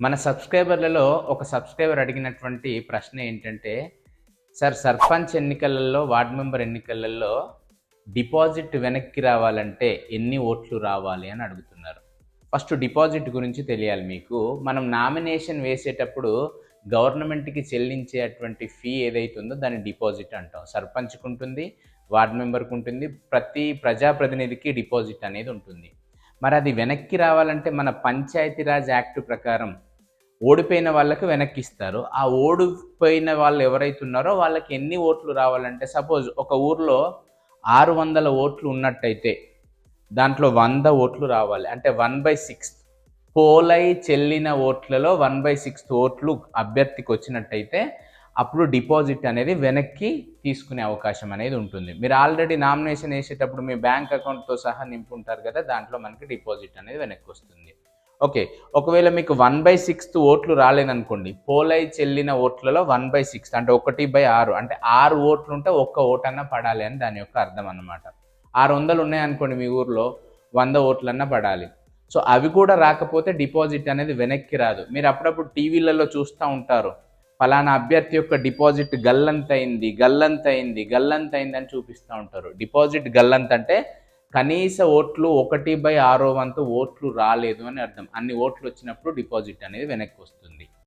మన సబ్స్క్రైబర్లలో ఒక సబ్స్క్రైబర్ అడిగినటువంటి ప్రశ్న ఏంటంటే సార్ సర్పంచ్ ఎన్నికలలో వార్డ్ మెంబర్ ఎన్నికలలో డిపాజిట్ వెనక్కి రావాలంటే ఎన్ని ఓట్లు రావాలి? అని అడుగుతున్నారు. ఫస్ట్ డిపాజిట్ గురించి తెలియాలి మీకు. మనం నామినేషన్ వేసేటప్పుడు గవర్నమెంట్కి చెల్లించేటువంటి ఫీ ఏదైతే ఉందో దాన్ని డిపాజిట్ అంటాం. సర్పంచ్కి ఉంటుంది వార్డ్ మెంబర్కి ఉంటుంది ప్రతి ప్రజాప్రతినిధికి డిపాజిట్ అనేది ఉంటుంది. మరి అది వెనక్కి రావాలంటే మన పంచాయతీరాజ్ యాక్ట్ ప్రకారం ఓడిపోయిన వాళ్ళకి వెనక్కి ఇస్తారు. ఆ ఓడిపోయిన వాళ్ళు ఎవరైతే ఉన్నారో వాళ్ళకి ఎన్ని ఓట్లు రావాలంటే సపోజ్ ఒక ఊర్లో ఆరు వందల ఓట్లు ఉన్నట్టయితే దాంట్లో వంద ఓట్లు రావాలి. అంటే వన్ బై సిక్స్త్ పోలై చెల్లిన ఓట్లలో వన్ బై సిక్స్త్ ఓట్లు అభ్యర్థికి వచ్చినట్టయితే అప్పుడు డిపాజిట్ అనేది వెనక్కి తీసుకునే అవకాశం అనేది ఉంటుంది. మీరు ఆల్రెడీ నామినేషన్ వేసేటప్పుడు మీ బ్యాంక్ అకౌంట్తో సహా నింపుంటారు కదా దాంట్లో మనకి డిపాజిట్ అనేది వెనక్కి వస్తుంది. ఓకే ఒకవేళ మీకు వన్ బై సిక్స్త్ ఓట్లు రాలేదనుకోండి పోలై చెల్లిన ఓట్లలో వన్ బై సిక్స్త్ అంటే ఒకటి బై ఆరు అంటే ఆరు ఓట్లు ఉంటే ఒక్క ఓటన్నా పడాలి అని దాని యొక్క అర్థం అన్నమాట. ఆరు వందలు ఉన్నాయనుకోండి మీ ఊర్లో వంద ఓట్లన్నా పడాలి. సో అవి కూడా రాకపోతే డిపాజిట్ అనేది వెనక్కి రాదు. మీరు అప్పుడప్పుడు టీవీలలో చూస్తూ ఉంటారు ఫలానా అభ్యర్థి యొక్క డిపాజిట్ గల్లంతైంది అయింది గల్లంతైంది అయింది అయింది అని చూపిస్తూ ఉంటారు. డిపాజిట్ గల్లంత అంటే కనీస ఓట్లు ఒకటి బై ఆరో వంతు ఓట్లు రాలేదు అని అర్థం. అన్ని ఓట్లు వచ్చినప్పుడు డిపాజిట్ అనేది వెనక్కి వస్తుంది.